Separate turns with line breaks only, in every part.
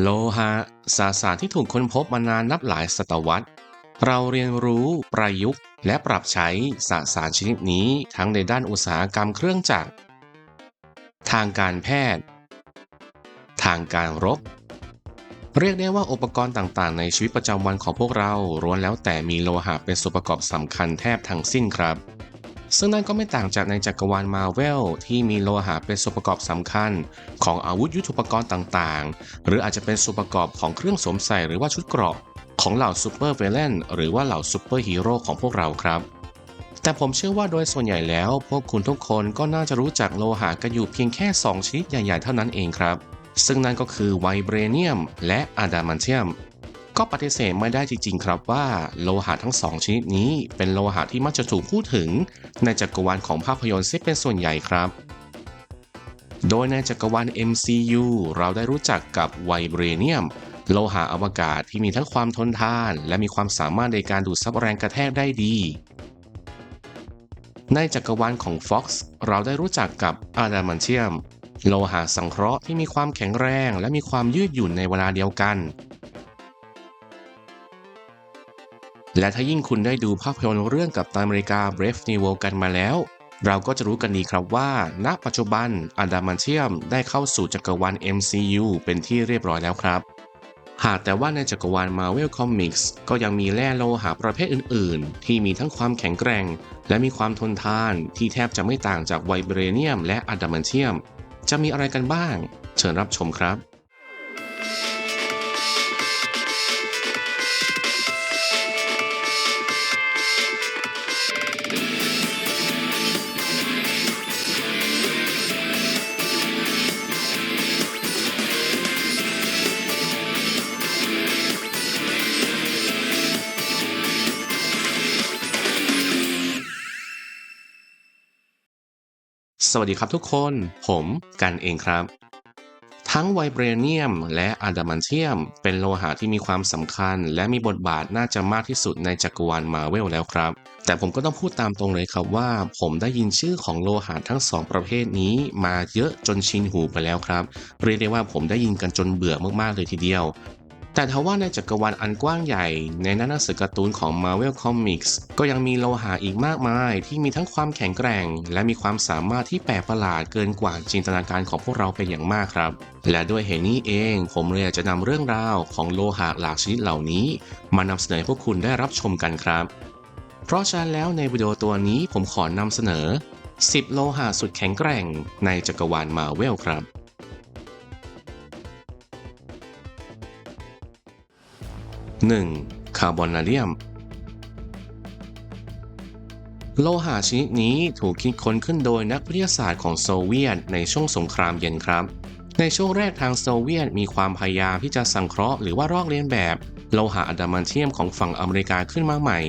โลหะสสารที่ถูกค้นพบมานานนับหลายศตวรรษ เราเรียนรู้ประยุกต์ และปรับใช้สสารชนิดนี้ทั้งในด้านอุตสาหกรรมเครื่องจักร ทางการแพทย์ ทางการรบ เรียกได้ว่าอุปกรณ์ต่างๆ ในชีวิตประจำวันของพวกเราล้วนแล้วแต่มีโลหะเป็นส่วนประกอบสำคัญแทบทั้งสิ้นครับ ซึ่งนั่นก็ไม่ต่างจากในจักรวาลมาเวลที่มีโลหะเป็นส่วนประกอบสำคัญ ของอาวุธยุทโธปกรณ์ต่างๆ หรืออาจจะเป็นส่วนประกอบของเครื่องสวมใส่หรือว่าชุดเกราะ ของเหล่าซูเปอร์เวเลนหรือว่าเหล่าซูเปอร์ฮีโร่ของพวกเราครับ แต่ผมเชื่อว่าโดยส่วนใหญ่แล้ว พวกคุณทุกคนก็น่าจะรู้จักโลหะกันอยู่เพียงแค่ 2ชนิดใหญ่ๆเท่านั้นเองครับ ซึ่งนั่นก็คือไวเบรเนียม และอะดามันเทียม ก็ปฏิเสธไม่ได้จริงๆครับว่าโลหะทั้งสองชนิดนี้ เป็นโลหะที่มักจะถูกพูดถึง ในจักรวาลของภาพยนตร์ซิเป็นส่วนใหญ่ครับ โดยในจักรวาล MCU เราได้รู้จักกับไวเบรเนียม โลหะอวกาศที่มีทั้งความทนทาน และมีความสามารถในการดูดซับแรงกระแทกได้ดี ในจักรวาลของ Fox เราได้รู้จักกับอะดามันเทียม โลหะสังเคราะห์ที่มีความแข็งแรง และมีความยืดหยุ่นในเวลาเดียวกัน และถ้ายิ่งคุณได้ดูภาพยนตร์เรื่องกับตันอเมริกา Brave New World กันมาแล้ว เราก็จะรู้กันดีครับว่า ณ ปัจจุบันอะดามันเทียมได้เข้าสู่จักรวาล MCU เป็นที่เรียบร้อยแล้วครับ หากแต่ว่าในจักรวาล Marvel Comics ก็ยังมีแร่โลหะประเภทอื่น ๆ ที่มีทั้งความแข็งแกร่ง และมีความทนทานที่แทบจะไม่ต่างจากไวเบรเนียม และอะดามันเทียม จะมีอะไรกันบ้าง เชิญรับชมครับ สวัสดีครับทุกคน ผมกันเองครับ ทั้งไวเบรเนียมและอะดามันเทียม เป็นโลหะที่มีความสำคัญ และมีบทบาทน่าจะมากที่สุดในจักรวาลมาเวลแล้วครับ แต่ผมก็ต้องพูดตามตรงเลยครับว่า ผมได้ยินชื่อของโลหะทั้งสองประเภทนี้มาเยอะจนชินหูไปแล้วครับ เรียกได้ว่าผมได้ยินกันจนเบื่อมากๆเลยทีเดียว แต่ทว่าในจักรวาลอันกว้างใหญ่ในหนังสือการ์ตูนของ Marvel Comics ก็ยังมีโลหะอีกมากมาย ที่มีทั้งความแข็งแกร่ง และมีความสามารถที่แปลกประหลาดเกินกว่าจินตนาการของพวกเราเป็นอย่างมากครับ และด้วยเหตุนี้เอง ผมเลยอยากจะนำเรื่องราวของโลหะหลากชนิดเหล่านี้ มานำเสนอให้พวกคุณได้รับชมกันครับ เพราะฉะนั้นแล้วในวิดีโอตัวนี้ผมขอนำเสนอ 10 โลหะสุดแข็งแกร่งในจักรวาลมาเวลครับ 1. คาร์บอนาเลียม โลหะชนิดนี้ถูกคิดค้นขึ้นโดยนักวิทยาศาสตร์ของโซเวียตในช่วงสงครามเย็นครับ ในช่วงแรกทางโซเวียตมีความพยายามที่จะสังเคราะห์หรือว่าลอกเลียนแบบ โลหะอะดามันเทียมของฝั่งอเมริกาขึ้นมาใหม่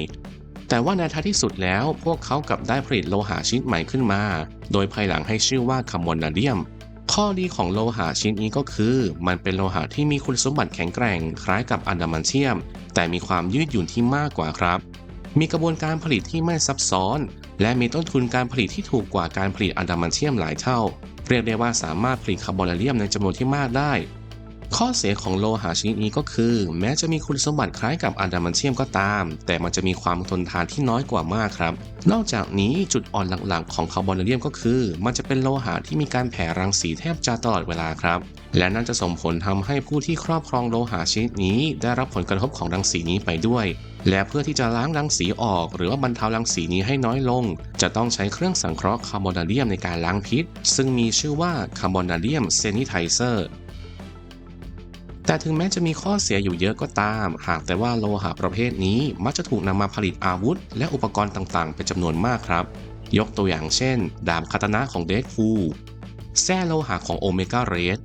แต่ว่าในท้ายที่สุดแล้วพวกเขากลับได้ผลิตโลหะชนิดใหม่ขึ้นมา โดยภายหลังให้ชื่อว่าคาร์บอนาเลียม ข้อดีของโลหะชิ้นนี้ก็คือ มันเป็นโลหะที่มีคุณสมบัติแข็งแกร่ง คล้ายกับอะดามันเทียม แต่มีความยืดหยุ่นที่มากกว่าครับ มีกระบวนการผลิตที่ไม่ซับซ้อน และมีต้นทุนการผลิตที่ถูกกว่าการผลิตอะดามันเทียมหลายเท่า เรียกได้ว่าสามารถผลิตคาร์บอนเลียมในจำนวนที่มากได้ ข้อเสียของโลหะชนิดนี้ก็คือ แม้จะมีคุณสมบัติคล้ายกับอะดามันเทียมก็ตาม แต่มันจะมีความทนทานที่น้อยกว่ามากครับ นอกจากนี้จุดอ่อนหลักๆ ของคาร์บอนเลียมก็คือ มันจะเป็นโลหะที่มีการแผ่รังสีแทบจะตลอดเวลาครับ และนั่นจะส่งผลทำให้ผู้ที่ครอบครองโลหะชนิดนี้ ได้รับผลกระทบของรังสีนี้ไปด้วย และเพื่อที่จะล้างรังสีออก หรือว่าบรรเทารังสีนี้ให้น้อยลง จะต้องใช้เครื่องสังเคราะห์คาร์บอนาเลียมในการล้างพิษ ซึ่งมีชื่อว่าคาร์บอนาเลียมเซนิไทเซอร์ แต่ถึงแม้จะมีข้อเสียอยู่เยอะก็ตาม หากแต่ว่าโลหะประเภทนี้มักจะถูกนำมาผลิตอาวุธ และอุปกรณ์ต่างๆ เป็นจำนวนมากครับ ยกตัวอย่างเช่น ดาบคาตานะของเดดฟูลแส้โลหะของโอเมก้าเรด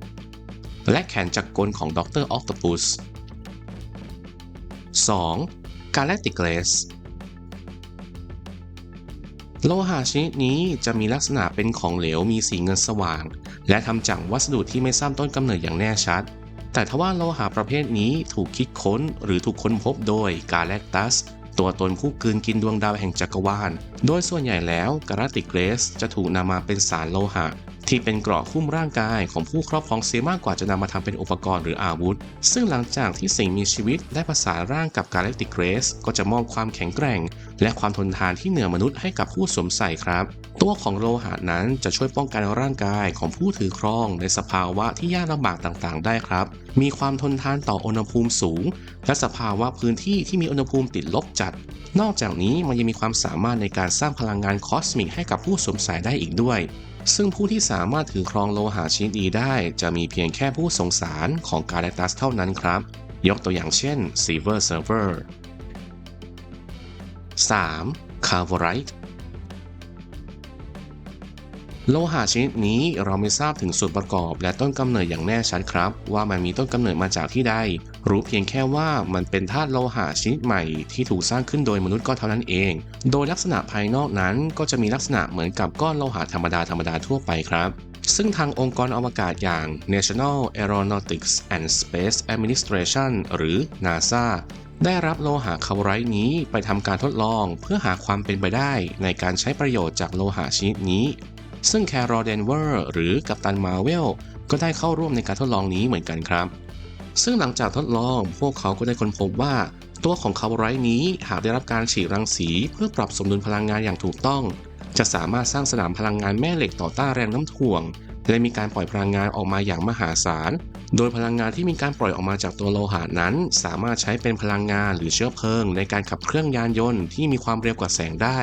และแขนจักรกลของด็อกเตอร์ออคตปุส 2. กาแลติกเลสโลหะชนิดนี้จะมีลักษณะเป็นของเหลวมีสีเงินสว่าง และทำจากวัสดุที่ไม่ทราบต้นกำเนิดอย่างแน่ชัด แต่ทว่าโลหะประเภทนี้ถูกคิดค้นหรือถูกค้นพบโดยกาแลคตัส ตัวตนผู้กืนกินดวงดาวแห่งจักรวาล โดยส่วนใหญ่แล้วกาลติกเกรสจะถูกนำมาเป็นสารโลหะ ที่เป็นเกราะคุ้มร่างกายของผู้ครอบครองเสียมากกว่าจะนำมาทำเป็นอุปกรณ์หรืออาวุธ ซึ่งหลังจากที่สิ่งมีชีวิตได้ประสานร่างกับกาแล็กติกเกรสก็จะมอบความแข็งแกร่ง และความทนทานที่เหนือมนุษย์ให้กับผู้สวมใส่ครับ ตัวของโลหะนั้นจะช่วยป้องกันร่างกายของผู้ถือครองในสภาวะที่ยากลำบากต่างๆ ได้ครับ มีความทนทานต่ออุณหภูมิสูง และสภาวะพื้นที่ที่มีอุณหภูมิติดลบจัด นอกจากนี้มันยังมีความสามารถในการสร้างพลังงานคอสมิกให้กับผู้สวมใส่ได้อีกด้วยซึ่งผู้ที่สามารถถือครองโลหะชนิดนี้ได้ จะมีเพียงแค่ผู้สงสารของกาแลตัสเท่านั้นครับ ยกตัวอย่างเช่น Silver Server 3. c a r v o r i t e โลหะชนิดนี้เราไม่ทราบถึงส่วนประกอบและต้นกำเนิดอย่างแน่ชัดครับ ว่ามันมีต้นกำเนิดมาจากที่ใด รู้เพียงแค่ว่ามันเป็นธาตุโลหะชนิดใหม่ที่ถูกสร้างขึ้นโดยมนุษย์ก็เท่านั้นเอง โดยลักษณะภายนอกนั้นก็จะมีลักษณะเหมือนกับก้อนโลหะธรรมดาธรรมดาทั่วไปครับ ซึ่งทางองค์กรอวกาศอย่าง National Aeronautics and Space Administration หรือ NASA ได้รับโลหะคาร์บอไรต์นี้ไปทำการทดลองเพื่อหาความเป็นไปได้ในการใช้ประโยชน์จากโลหะชนิดนี้ ซึ่งแคโรเดนเวอร์หรือกัปตันมาเวลก็ได้เข้าร่วมในการทดลองนี้เหมือนกันครับ ซึ่งหลังจากทดลองพวกเขาก็ได้ค้นพบว่า ตัวของคาร์บอไรต์นี้หากได้รับการฉีดรังสีเพื่อปรับสมดุลพลังงานอย่างถูกต้อง จะสามารถสร้างสนามพลังงานแม่เหล็กต่อต้านแรงน้ำถ่วง และมีการปล่อยพลังงานออกมาอย่างมหาศาล โดยพลังงานที่มีการปล่อยออกมาจากตัวโลหะนั้น สามารถใช้เป็นพลังงานหรือเชื้อเพลิง ในการขับเครื่องยานยนต์ที่มีความเร็วกว่าแสงได้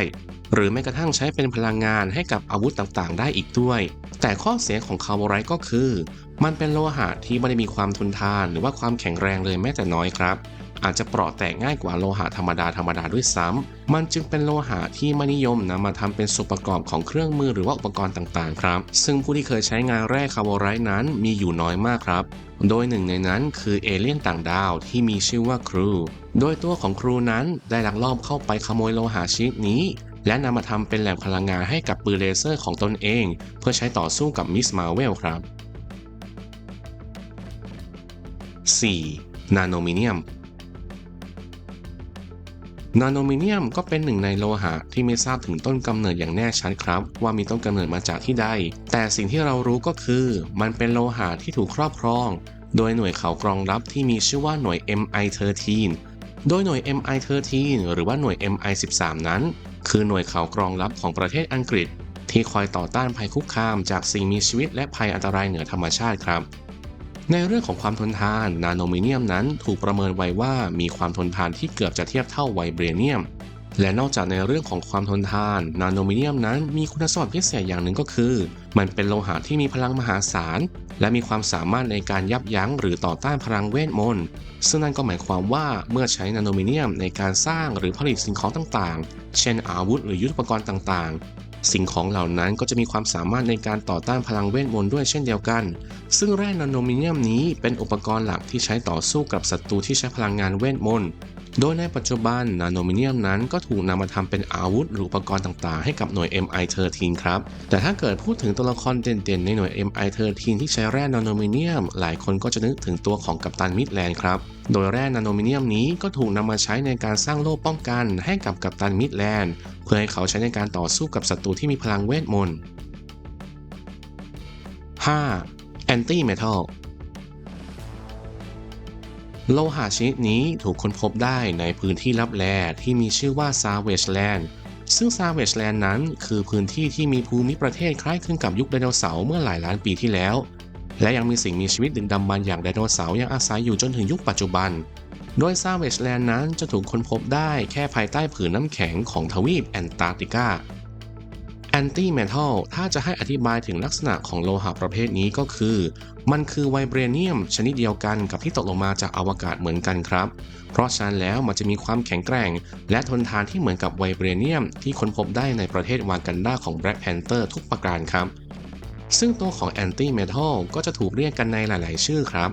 หรือแม้กระทั่งใช้เป็นพลังงานให้กับอาวุธต่างๆ ได้อีกด้วย แต่ข้อเสียของคาร์บอไรต์ก็คือ มันเป็นโลหะที่ไม่ได้มีความทนทาน หรือว่าความแข็งแรงเลยแม้แต่น้อยครับ อาจจะเปราะแตกง่ายกว่าโลหะธรรมดาธรรมดาด้วยซ้ำมันจึงเป็นโลหะที่ไม่นิยมนำมาทำเป็นส่วนประกอบของเครื่องมือหรือว่าอุปกรณ์ต่างๆครับ ซึ่งผู้ที่เคยใช้งานแร่คาร์บอไรต์นั้นมีอยู่น้อยมากครับ โดยหนึ่งในนั้นคือเอเลี่ยนต่างดาวที่มีชื่อว่าครู โดยตัวของครูนั้นได้ลักลอบเข้าไปขโมยโลหะชนิดนี้และนำมาทำเป็นแหล่งพลังงานให้กับปืนเลเซอร์ของตนเอง เพื่อใช้ต่อสู้กับมิสมาเวลครับ 4. นาโนมิเนียม นาโนมิเนียมก็เป็นหนึ่งในโลหะที่ไม่ทราบถึงต้นกำเนิดอย่างแน่ชัดครับ ว่ามีต้นกำเนิดมาจากที่ใด แต่สิ่งที่เรารู้ก็คือ มันเป็นโลหะที่ถูกครอบครอง โดยหน่วยเขากรองรับที่มีชื่อว่าหน่วย MI13 โดยหน่วย MI13 หรือว่าหน่วย MI13 นั้น คือหน่วยเขากรองรับของประเทศอังกฤษ ที่คอยต่อต้านภัยคุกคามจากสิ่งมีชีวิตและภัยอันตรายเหนือธรรมชาติครับ ในเรื่องของความทนทานนาโนมิเนียมนั้นถูกประเมินไว้ว่ามีความทนทานที่เกือบจะเทียบเท่าไวเบรเนียม และนอกจากในเรื่องของความทนทานนาโนมิเนียมนั้นมีคุณสมบัติพิเศษอย่างหนึ่งก็คือ มันเป็นโลหะที่มีพลังมหาศาล และมีความสามารถในการยับยั้งหรือต่อต้านพลังเวทมนต์ซึ่งนั่นก็หมายความว่าเมื่อใช้นาโนมิเนียมในการสร้างหรือผลิตสิ่งของต่างๆ เช่นอาวุธหรือยุทโธปกรณ์ต่างๆ สิ่งของเหล่านั้นก็จะมีความสามารถในการต่อต้านพลังเวทมนต์ด้วยเช่นเดียวกัน ซึ่งแร่นาโนมิเนียมนี้เป็นอุปกรณ์หลักที่ใช้ต่อสู้กับศัตรูที่ใช้พลังงานเวทมนต์ โดยในปัจจุบันนาโนมิเนียมนั้นก็ถูกนำมาทำเป็นอาวุธหรืออุปกรณ์ต่างๆ ให้กับหน่วย MI13 ครับ แต่ถ้าเกิดพูดถึงตัวละครเด่นๆ ในหน่วย MI13 ที่ใช้แร่นาโนมิเนียม หลายคนก็จะนึกถึงตัวของกัปตันมิดแลนด์ครับโดยแร่นาโนมิเนียมนี้ก็ถูกนำมาใช้ในการสร้างโล่ป้องกันให้กับกัปตันมิดแลนด์ พื่อให้เขาใช้ในการต่อสู้กับศัตรูที่มีพลังเวทมนต์ 5. Anti Metal โลหะชนิดนี้ถูกค้นพบได้ในพื้นที่ลับแลที่มีชื่อว่า Savage Land ซึ่ง Savage Land นั้นคือพื้นที่ที่มีภูมิประเทศคล้ายคลึงกับยุคไดโนเสาร์เมื่อหลายล้านปีที่แล้ว และยังมีสิ่งมีชีวิตดึกดำบรรอย่างไดโนเสาร์ยังอาศัยอยู่จนถึงยุคปัจจุบัน โดย Savage Land นั้นจะถูกค้นพบได้แค่ภายใต้ผืนน้ำแข็งของทวีปแอนตาร์กติกาแอนตี้เมทัลถ้าจะให้อธิบายถึงลักษณะของโลหะประเภทนี้ก็คือ มันคือไวเบรเนียมชนิดเดียวกันกับที่ตกลงมาจากอวกาศเหมือนกันครับ เพราะฉะนั้นแล้วมันจะมีความแข็งแกร่ง และทนทานที่เหมือนกับไวเบรเนียมที่ค้นพบได้ในประเทศวากันดาของ Black Panther ทุกประการครับ ซึ่งตัวของแอนตี้เมทัลก็จะถูกเรียกกันในหลาย ๆ ชื่อครับ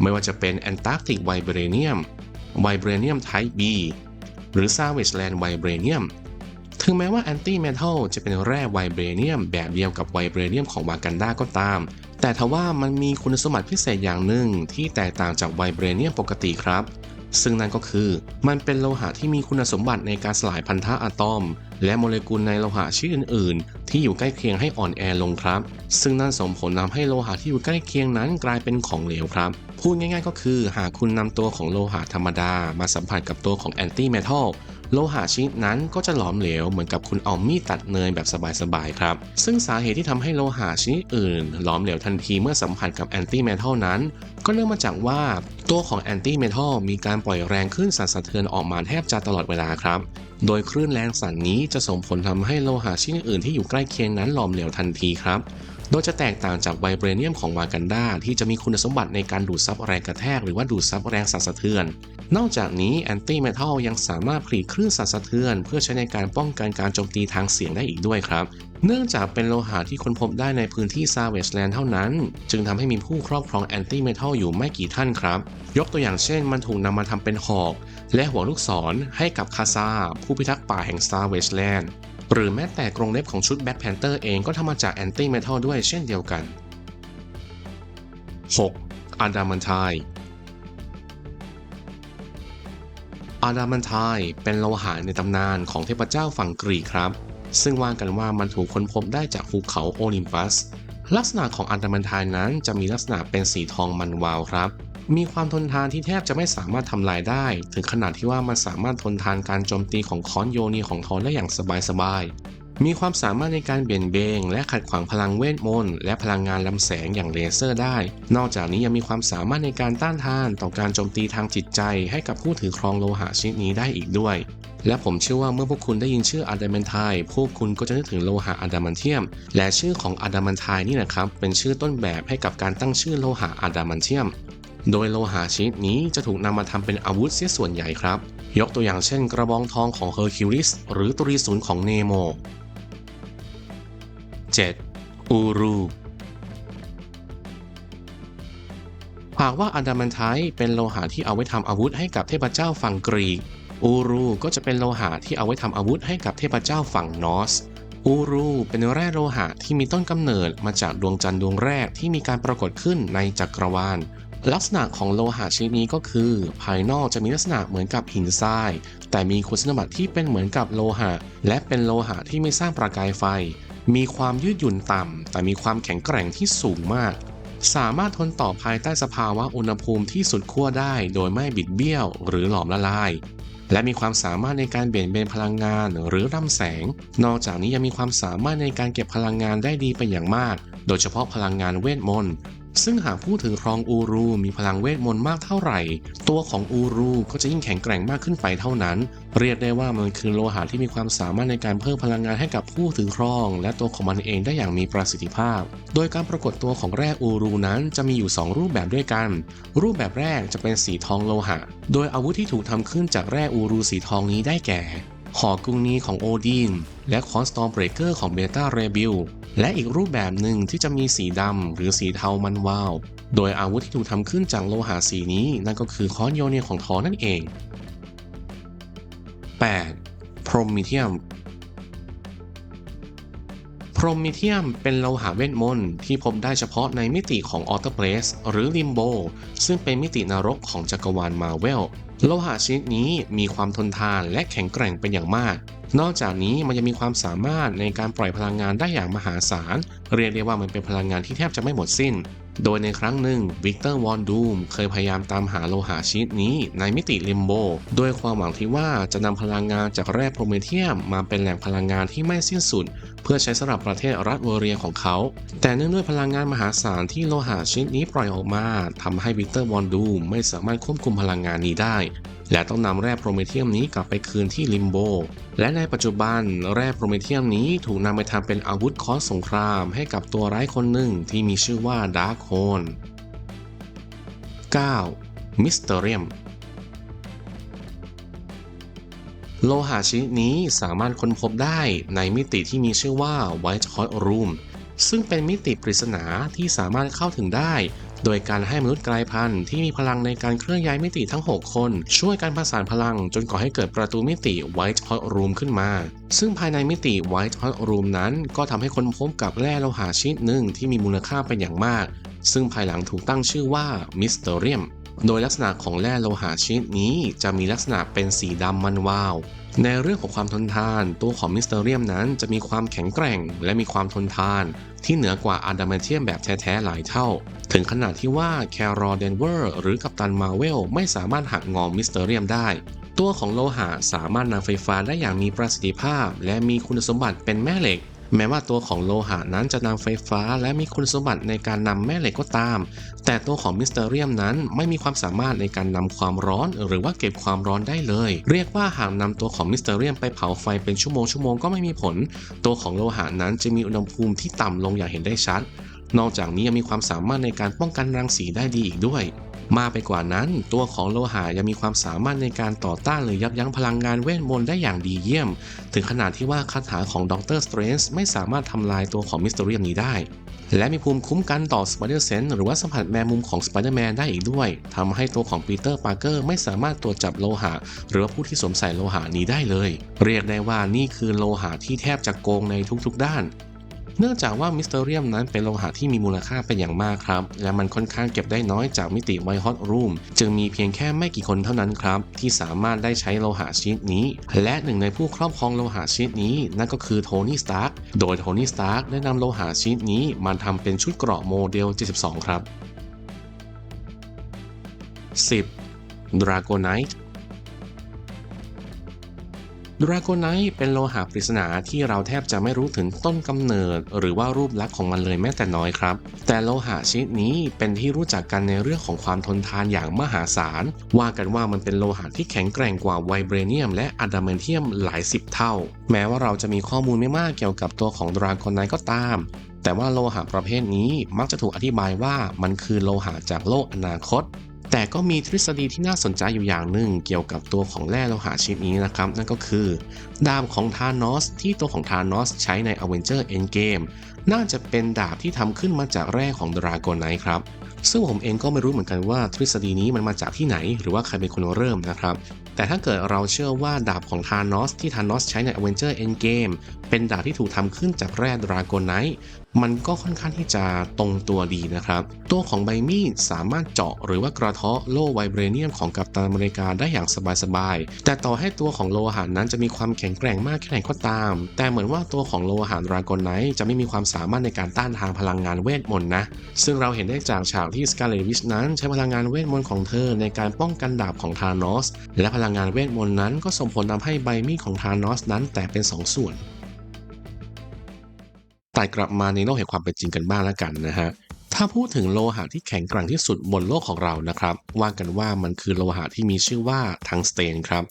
ไม่ว่าจะเป็นแอนตาร์กติกไวเบรเนียม ไวเบรเนียมไทป์ B หรือ Savage Land Vibranium ถึงแม้ว่าแอนตี้เมทัลจะเป็นแร่ไวเบรเนียมแบบเดียวกับไวเบรเนียมของวากันดาก็ตาม แต่ทว่ามันมีคุณสมบัติพิเศษอย่างหนึ่งที่แตกต่างจากไวเบรเนียมปกติครับ ซึ่งนั่นก็คือ มันเป็นโลหะที่มีคุณสมบัติในการสลายพันธะอะตอม และโมเลกุลในโลหะชิ้นอื่น ๆ ที่อยู่ใกล้เคียงให้อ่อนแอลงครับ ซึ่งนั่นส่งผลทำให้โลหะที่อยู่ใกล้เคียงนั้นกลายเป็นของเหลวครับ พูดง่าย ๆ ก็คือ หากคุณนำตัวของโลหะธรรมดา มาสัมผัสกับตัวของแอนตี้เมทัล โลหะชนิดนั้นก็จะหลอมเหลวเหมือนกับคุณเอามีดตัดเนยแบบสบายๆครับ ซึ่งสาเหตุที่ทำให้โลหะชนิดอื่น หลอมเหลวทันทีเมื่อสัมผัสกับแอนตี้เมทัลนั้น ก็เนื่องมาจากว่าตัวของแอนตี้เมทัลมีการปล่อยแรงคลื่นสั่นสะเทือนออกมาแทบจะตลอดเวลาครับ โดยคลื่นแรงสั่นนี้จะส่งผลทำให้โลหะชนิดอื่นที่อยู่ใกล้เคียงนั้นหลอมเหลวทันทีครับ โดยจะแตกต่างจากไวเบรเนียมของวากันดาที่จะมีคุณสมบัติในการดูดซับแรงกระแทกหรือว่าดูดซับแรงสั่นสะเทือน นอกจากนี้แอนตี้เมทัลยังสามารถผลิตคลื่นสั่นสะเทือน เพื่อใช้ในการป้องกันการโจมตีทางเสียงได้อีกด้วยครับ เนื่องจากเป็นโลหะที่ค้นพบได้ในพื้นที่ซาเวจแลนด์เท่านั้น จึงทำให้มีผู้ครอบครองแอนตี้เมทัลอยู่ไม่กี่ท่านครับ ยกตัวอย่างเช่น มันถูกนำมาทำเป็นหอก และหัวลูกศรให้กับคาซาผู้พิทักษ์ป่าแห่งซาเวจแลนด์ หรือแม้แต่กรงเล็บของชุดแบ็คแพนเตอร์เองก็ทำมาจากแอนตี้เมทัลด้วยเช่นเดียวกัน 6. อะดามันไทอะดามันไทเป็นโลหะในตำนานของเทพเจ้าฝั่งกรีกครับ ซึ่งว่ากันว่ามันถูกค้นพบได้จากภูเขาโอลิมปัส ลักษณะของอะดามันไทนั้นจะมีลักษณะเป็นสีทองมันวาวครับ มีความทนทานที่แทบจะไม่สามารถทำลายได้ ถึงขนาดที่ว่ามันสามารถทนทานการโจมตีของค้อนโยนีของทอนได้อย่างสบายๆ มีความสามารถในการเบี่ยงเบนและขัดขวางพลังเวทมนต์และพลังงานลำแสงอย่างเลเซอร์ได้ นอกจากนี้ยังมีความสามารถในการต้านทานต่อการโจมตีทางจิตใจ ให้กับผู้ถือครองโลหะชนิดนี้ได้อีกด้วยและผมเชื่อว่าเมื่อพวกคุณได้ยินชื่ออะดามันไทพวกคุณก็จะนึกถึงโลหะอะดามันเทียม และชื่อของอะดามันไทนี่นะครับ เป็นชื่อต้นแบบให้กับการตั้งชื่อโลหะอะดามันเทียม โดยโลหะชนิดนี้จะถูกนำมาทำเป็นอาวุธเสียส่วนใหญ่ครับ ยกตัวอย่างเช่นกระบองทองของเฮอร์คิวลิสหรือตรีศูนย์ของเนโม 7. อูรูหากว่าอะดามันไทเป็นโลหะที่เอาไว้ทำอาวุธให้กับเทพเจ้าฝั่งกรีก อูรูก็จะเป็นโลหะที่เอาไว้ทำอาวุธให้กับเทพเจ้าฝั่งนอร์สอูรูเป็นแร่โลหะที่มีต้นกำเนิดมาจากดวงจันทร์ดวงแรกที่มีการปรากฏขึ้นในจักรวาล ลักษณะของโลหะชนิดนี้ก็คือ ภายนอกจะมีลักษณะเหมือนกับหินทราย แต่มีคุณสมบัติที่เป็นเหมือนกับโลหะ และเป็นโลหะที่ไม่สร้างประกายไฟ มีความยืดหยุ่นต่ำ แต่มีความแข็งแกร่งที่สูงมาก สามารถทนต่อภายใต้สภาวะอุณหภูมิที่สุดขั้วได้ โดยไม่บิดเบี้ยว หรือหลอมละลาย และมีความสามารถในการเบี่ยงเบนพลังงานหรือรำแสง นอกจากนี้ยังมีความสามารถในการเก็บพลังงานได้ดีเป็นอย่างมาก โดยเฉพาะพลังงานเวทมนต์ ซึ่งหากผู้ถือครองอูรูมีพลังเวทมนต์มากเท่าไหร่ ตัวของอูรูก็จะยิ่งแข็งแกร่งมากขึ้นไปเท่านั้น เรียกได้ว่ามันคือโลหะที่มีความสามารถในการเพิ่มพลังงานให้กับผู้ถือครอง และตัวของมันเองได้อย่างมีประสิทธิภาพ โดยการปรากฏตัวของแร่อูรูนั้นจะมีอยู่ 2 รูปแบบด้วยกัน รูปแบบแรกจะเป็นสีทองโลหะ โดยอาวุธที่ถูกทำขึ้นจากแร่อูรูสีทองนี้ได้แก่ หอกรุงนีของโอดินและคอนสตอมเบรเกอร์ของเบต้าเรบิลและอีกรูปแบบหนึ่งที่จะมีสีดำหรือสีเทามันวาว โดยอาวุธที่ถูกทำขึ้นจากโลหะสีนี้นั่นก็คือค้อนโยเนียของทอนั่นเอง 8. พรมิเทียมพรมิเทียมเป็นโลหะเวทมนต์ที่พบได้เฉพาะในมิติของออเตอร์เพลสหรือลิมโบซึ่งเป็นมิตินรกของจักรวาลมาเวล โลหะชนิดนี้มีความทนทานและแข็งแกร่งเป็นอย่างมาก นอกจากนี้มันยังมีความสามารถในการปล่อยพลังงานได้อย่างมหาศาล เรียกได้ว่ามันเป็นพลังงานที่แทบจะไม่หมดสิ้น โดยในครั้งหนึ่งวิกเตอร์วอนดูมเคยพยายามตามหาโลหะชนิดนี้ในมิติลิมโบด้วยความหวังที่ว่าจะนำพลังงานจากแร่โพรเมเทียมมาเป็นแหล่งพลังงานที่ไม่สิ้นสุด เพื่อใช้สำหรับประเทศรัฐเวเรียของเขา แต่เนื่องด้วยพลังงานมหาศาลที่โลหะชนิดนี้ปล่อยออกมาทำให้วิกเตอร์วอนดูมไม่สามารถควบคุมพลังงานนี้ได้ และต้องนำแร่โพรเมเทียมนี้กลับไปคืนที่ลิมโบ และในปัจจุบันแร่โพรเมเทียมนี้ถูกนำไปทำเป็นอาวุธคอสสงครามให้กับตัวร้ายคนหนึ่งที่มีชื่อว่าดาร์คโฮน 9. มิสเตอเรียมโลหะชนิดนี้สามารถค้นพบได้ในมิติที่มีชื่อว่า White Hot Room ซึ่งเป็นมิติปริศนาที่สามารถเข้าถึงได้ โดยการให้มนุษย์กลายพันธุ์ที่มีพลังในการเคลื่อนย้ายมิติทั้ง 6 คน ช่วยกันประสานพลัง จนก่อให้เกิดประตูมิติ White Hot Room ขึ้นมา ซึ่งภายในมิติ White Hot Room นั้น ก็ทำให้คนพบกับแร่โลหะชนิดหนึ่งที่มีมูลค่าเป็นอย่างมาก ซึ่งภายหลังถูกตั้งชื่อว่ามิสเตอเรียมโดยลักษณะของแร่โลหะชนิดนี้จะมีลักษณะเป็นสีดำมันวาว ในเรื่องของความทนทาน ตัวของมิสเตอเรียมนั้นจะมีความแข็งแกร่ง และมีความทนทาน ที่เหนือกว่าอะดามนเทียมแบบแท้ๆหลายเท่า ถึงขนาดที่ว่าแครอเดนเวอร์หรือกัปตันมาเวลไม่สามารถหักงอมิสเตอเรียมได้ ตัวของโลหะสามารถนำไฟฟ้าได้อย่างมีประสิทธิภาพ และมีคุณสมบัติเป็นแม่เหล็ก แม้ว่าตัวของโลหะนั้นจะนำไฟฟ้าและมีคุณสมบัติในการนำแม่เหล็กก็ตาม แต่ตัวของมิสเตอรียมนั้นไม่มีความสามารถในการนำความร้อน หรือว่าเก็บความร้อนได้เลย เรียกว่าหากนำตัวของมิสเตอรียมไปเผาไฟเป็นชั่วโมงชั่วโมงก็ไม่มีผล ตัวของโลหะนั้นจะมีอุณหภูมิที่ต่ำลงอย่างเห็นได้ชัด นอกจากนี้ยังมีความสามารถในการป้องกันรังสีได้ดีอีกด้วย มาไปกว่านั้น ตัวของโลหะยังมีความสามารถในการต่อต้านหรือยับยั้งพลังงานเวทมนต์ได้อย่างดีเยี่ยม ถึงขนาดที่ว่าคาถาของดรสเตรนจ์ไม่สามารถทำลายตัวของมิสเตอรียมนี้ได้ และมีภูมิคุ้มกันต่อสไปเดอร์เซนหรือว่าสัมผัสแมงมุมของสไปเดอร์แมนได้อีกด้วยทำให้ตัวของปีเตอร์ปาร์เกอร์ไม่สามารถตรวจจับโลหะ หรือว่าผู้ที่สวมใส่โลหะนี้ได้เลย เรียกได้ว่านี่คือโลหะที่แทบจะโกงในทุกๆด้าน เนื่องจากว่ามิสเตอเรียมนั้นเป็นโลหะที่มีมูลค่าเป็นอย่างมากครับ และมันค่อนข้างเก็บได้น้อยจากมิติไวฮอตรูมจึงมีเพียงแค่ไม่กี่คนเท่านั้นครับ ที่สามารถได้ใช้โลหะชนิดนี้ และหนึ่งในผู้ครอบครองโลหะชนิดนี้ นั่นก็คือโทนี่สตาร์กโดยโทนี่สตาร์กได้นำโลหะชนิดนี้มาทำเป็นชุดเกราะโมเดล 72 ครับ 10. Dragonite ดราโกไนท์เป็นโลหะปริศนาที่เราแทบจะไม่รู้ถึงต้นกำเนิด หรือว่ารูปลักษณ์ของมันเลยแม้แต่น้อยครับ แต่โลหะชนิดนี้เป็นที่รู้จักกันในเรื่องของความทนทานอย่างมหาศาล ว่ากันว่ามันเป็นโลหะที่แข็งแกร่งกว่าไวเบรเนียม และอะดามนเทียมหลายสิบเท่า แม้ว่าเราจะมีข้อมูลไม่มากเกี่ยวกับตัวของดราโกไนท์ก็ตามแต่ว่าโลหะประเภทนี้มักจะถูกอธิบายว่ามันคือโลหะจากโลกอนาคต แต่ก็มีทฤษฎีที่น่าสนใจอยู่อย่างหนึ่งเกี่ยวกับตัวของแร่โลหะชนิดนี้นะครับ นั่นก็คือ ดาบของธานอสที่ตัวของธานอสใช้ใน Avenger Endgame น่าจะเป็นดาบที่ทำขึ้นมาจากแร่ของดราโกไนท์ครับ ซึ่งผมเองก็ไม่รู้เหมือนกันว่าทฤษฎีนี้มันมาจากที่ไหน หรือว่าใครเป็นคนเริ่มนะครับแต่ถ้าเกิดเราเชื่อว่าดาบของธานอสที่ธานอสใช้ใน Avenger Endgame เป็นดาบที่ถูกทำขึ้นจากแร่ดราโกไนท์ มันก็ค่อนข้างที่จะตรงตัวดีนะครับ ตัวของใบมีดสามารถเจาะหรือว่ากระเทาะโล่ไวเบรเนียมของกัปตันอเมริกาได้อย่างสบายๆ แต่ต่อให้ตัวของโลหะนั้นจะมีความแข็งแกร่งมากแค่ไหนก็ตาม แต่เหมือนว่าตัวของโลหะรากไนท์จะไม่มีความสามารถในการต้านทานพลังงานเวทมนต์นะ ซึ่งเราเห็นได้จากฉากที่สกาเลวิชนั้นใช้พลังงานเวทมนต์ของเธอในการป้องกันดาบของธานอส และพลังงานเวทมนต์นั้นก็ส่งผลทำให้ใบมีดของธานอสนั้นแตกเป็นสองส่วน แต่กลับมาในโลกแห่งความเป็นจริงกันบ้างแล้วกันนะฮะถ้าพูดถึงโลหะที่แข็งแกร่งที่สุดบนโลกของเรานะครับว่ากันว่ามันคือโลหะที่มีชื่อว่าทังสเตนครับ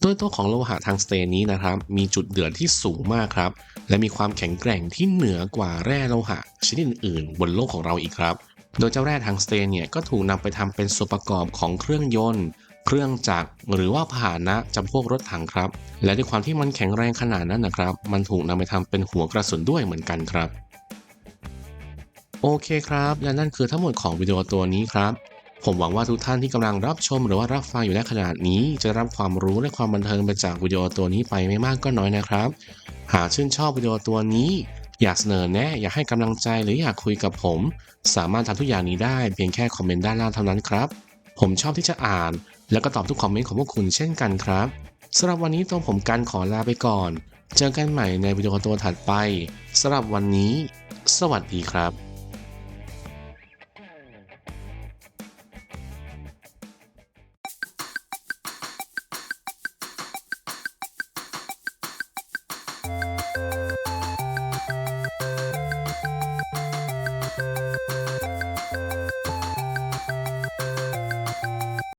โดยตัวของโลหะทังสเตนนี้นะครับ มีจุดเดือดที่สูงมากครับ และมีความแข็งแกร่งที่เหนือกว่าแร่โลหะชนิดอื่นๆ บนโลกของเราอีกครับ โดยเจ้าแร่ทังสเตนเนี่ยก็ถูกนำไปทำเป็นส่วนประกอบของเครื่องยนต์ เครื่องจักรหรือว่าพาหนะจำพวกรถถังครับ และด้วยความที่มันแข็งแรงขนาดนั้นนะครับ มันถูกนำไปทำเป็นหัวกระสุนด้วยเหมือนกันครับ โอเคครับ และนั่นคือทั้งหมดของวิดีโอตัวนี้ครับผมหวังว่าทุกท่านที่กำลังรับชมหรือว่ารับฟังอยู่ในขณะนี้ จะรับความรู้และความบันเทิงไปจากวิดีโอตัวนี้ไปไม่มากก็น้อยนะครับ หากชื่นชอบวิดีโอตัวนี้ อยากเสนอแนะ อยากให้กำลังใจหรืออยากคุยกับผม สามารถทำทุกอย่างนี้ได้เพียงแค่คอมเมนต์ด้านล่างเท่านั้นครับ ผมชอบที่จะอ่าน แล้วก็ตอบทุกคอมเมนต์ของพวกคุณเช่นกันครับสำหรับวันนี้ตัวผมกันขอลาไปก่อน เจอกันใหม่ในวิดีโอตัวถัดไปสำหรับวันนี้ สวัสดีครับ